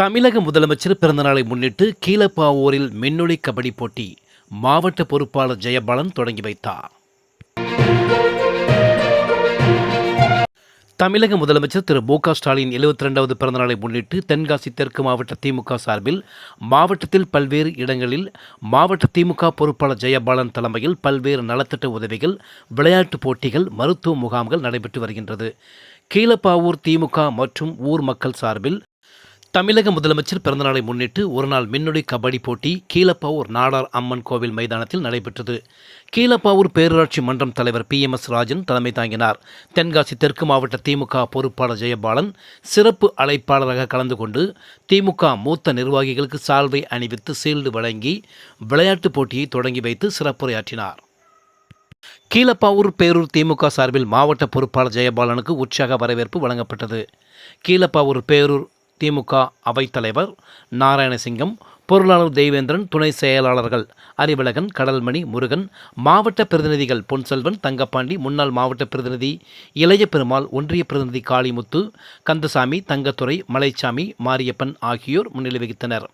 தமிழக முதலமைச்சர் பிறந்தநாளை முன்னிட்டு கீழப்பாவூரில் மின்னொளி கபடி போட்டி மாவட்ட பொறுப்பாளர் ஜெயபாலன் தொடங்கி வைத்தார். தமிழக முதலமைச்சர் திரு மு க ஸ்டாலின் எழுபத்தி ரெண்டாவது பிறந்தநாளை முன்னிட்டு தென்காசி தெற்கு மாவட்ட திமுக சார்பில் மாவட்டத்தில் பல்வேறு இடங்களில் மாவட்ட திமுக பொறுப்பாளர் ஜெயபாலன் தலைமையில் பல்வேறு நலத்திட்ட உதவிகள் விளையாட்டுப் போட்டிகள் மருத்துவ முகாம்கள் நடைபெற்று வருகின்றது. கீழப்பாவூர் திமுக மற்றும் ஊர் மக்கள் சார்பில் தமிழக முதலமைச்சர் பிறந்தநாளை முன்னிட்டு ஒருநாள் மின்னொடி கபடி போட்டி கீழப்பாவூர் நாடார் அம்மன் கோவில் மைதானத்தில் நடைபெற்றது. கீழப்பாவூர் பேரூராட்சி மன்றம் தலைவர் பி எம் எஸ் ராஜன் தலைமை தாங்கினார். தென்காசி தெற்கு மாவட்ட திமுக பொறுப்பாளர் ஜெயபாலன் சிறப்பு அழைப்பாளராக கலந்து கொண்டு திமுக மூத்த நிர்வாகிகளுக்கு சால்வை அணிவித்து சீல்டு வழங்கி விளையாட்டுப் போட்டியை தொடங்கி வைத்து சிறப்புரையாற்றினார். கீழப்பாவூர் பேரூர் திமுக சார்பில் மாவட்ட பொறுப்பாளர் ஜெயபாலனுக்கு உற்சாக வரவேற்பு வழங்கப்பட்டது. கீழப்பாவூர் பேரூர் திமுக அவைத்தலைவர் நாராயணசிங்கம் பொருளாளர் தெய்வேந்திரன் துணை செயலாளர்கள் அறிவழகன் கடல்மணி முருகன் மாவட்ட பிரதிநிதிகள் பொன்செல்வன் தங்கப்பாண்டி முன்னாள் மாவட்ட பிரதிநிதி இளைய பெருமாள் ஒன்றிய பிரதிநிதி காளிமுத்து கந்தசாமி தங்கத்துறை மலைச்சாமி மாரியப்பன் ஆகியோர் முன்னிலை வகித்தனர்.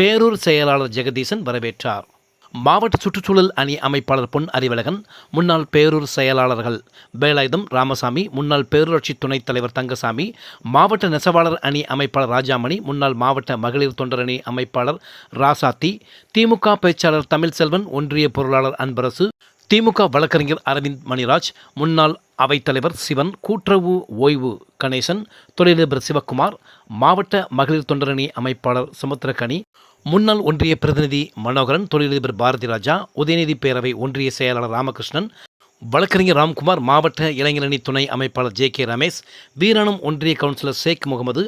பேரூர் செயலாளர் ஜெகதீசன் வரவேற்றார். மாவட்ட சுற்றுச்சூழல் அணி அமைப்பாளர் பொன் அறிவழகன் முன்னாள் பேரூர் செயலாளர்கள் வேலாயுதம் ராமசாமி முன்னாள் பேரூராட்சி துணைத் தலைவர் தங்கசாமி மாவட்ட நெசவாளர் அணி அமைப்பாளர் ராஜாமணி முன்னாள் மாவட்ட மகளிர் தொண்டர் அணி அமைப்பாளர் ராசாத்தி திமுக பேச்சாளர் தமிழ்செல்வன் ஒன்றிய பொருளாளர் அன்பரசு திமுக வழக்கறிஞர் அரவிந்த் மணிராஜ் முன்னாள் அவைத்தலைவர் சிவன் கூட்டுறவு ஓய்வு கணேசன் தொழிலதிபர் சிவக்குமார் மாவட்ட மகளிர் தொண்டரணி அமைப்பாளர் சுமத்ரகனி முன்னாள் ஒன்றிய பிரதிநிதி மனோகரன் தொழிலதிபர் பாரதி ராஜா உதயநிதி பேரவை ஒன்றிய செயலாளர் ராமகிருஷ்ணன் வழக்கறிஞர் ராம்குமார் மாவட்ட இளைஞரணி துணை அமைப்பாளர் ஜே கே ரமேஷ் வீராணம் ஒன்றிய கவுன்சிலர் ஷேக் முகமது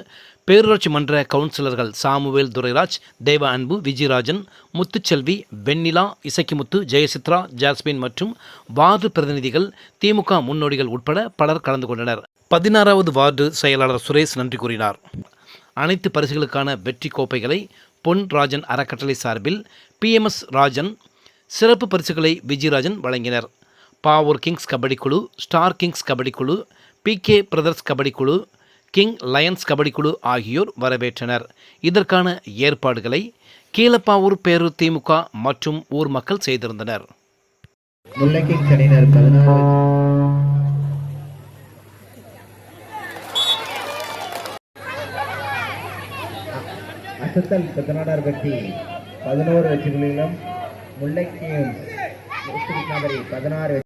பேரூராட்சி மன்ற கவுன்சிலர்கள் சாமுவேல் துரைராஜ் தேவ அன்பு விஜயராஜன் முத்துச்செல்வி வெண்ணிலா இசக்கிமுத்து ஜெயசித்ரா ஜாஸ்மின் மற்றும் வார்டு பிரதிநிதிகள் திமுக முன்னோடிகள் உட்பட பலர் கலந்து கொண்டனர். பதினாறாவது வார்டு செயலாளர் சுரேஷ் நன்றி கூறினார். அனைத்து பரிசுகளுக்கான வெற்றி கோப்பைகளை பொன் ராஜன் அறக்கட்டளை சார்பில் பிஎம்எஸ் ராஜன் சிறப்பு பரிசுகளை விஜயராஜன் வழங்கினர். பாவூர் கிங்ஸ் கபடி குழு ஸ்டார் கிங்ஸ் கபடி குழு பிகே பிரதர்ஸ் கபடி குழு கிங் லயன்ஸ் கபடி குழு ஆகியோர் வரவேற்றனர். இதற்கான ஏற்பாடுகளை கீழப்பாவூர் பேரூர் திமுக மற்றும் ஊர் மக்கள் செய்திருந்தனர். அசத்தல் பெத்தநாடார் பற்றி பதினோரு வெற்றிகளிலும் முல்லைக்கிங் நகரி பதினாறு